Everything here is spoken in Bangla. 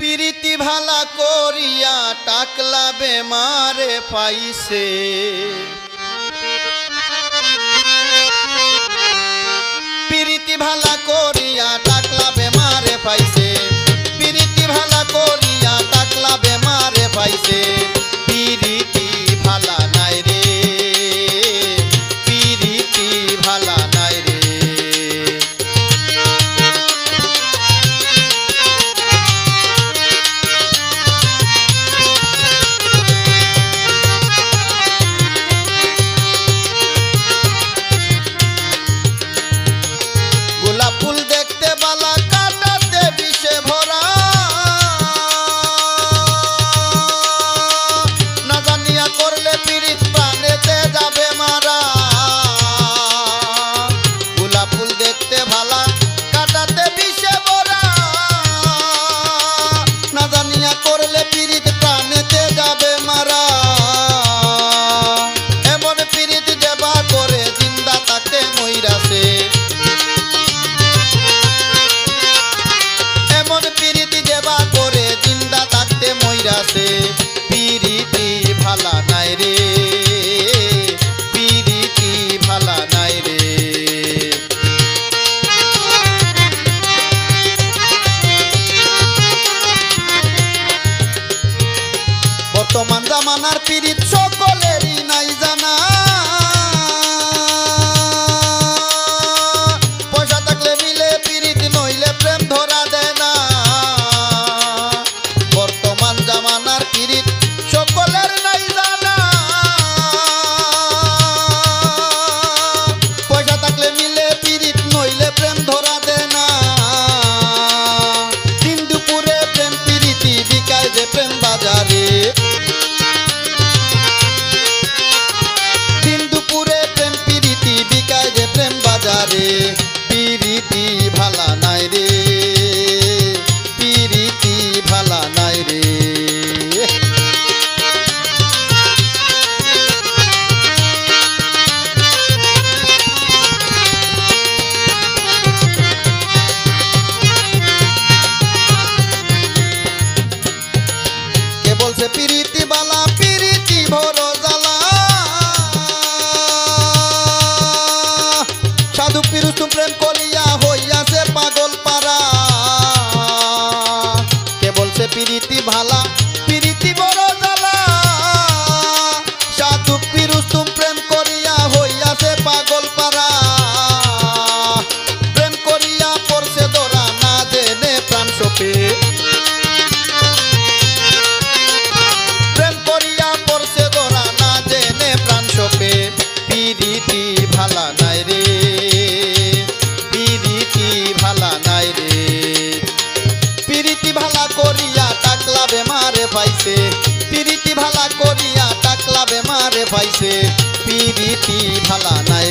প্রীতি ভালা করিয়া টাকলা বেমারে পাইছে। প্রীতি ভালা করিয়া টাকলা বেমারে পাইছে। প্রীতি ভালা করিয়া টাকলা বেমারে পাইছে। হইতে পিরিতি ভালা নাই রে পিরিতি ভালা নাই রে। বর্তমান জামানার পিরিত সকলে বাজারে। আছে পিরিতি বালা, পিরিতি ভরো জ্বালা। সাধু পিরুসু প্রেম করিয়া হইয়াছে পাগল পারা কে বলছে প্রীতি ভালা বেমারে পাইছে পিরিতি ভালা করিয়া টাকলা মারে পাইছে পিরিতি ভালা নাই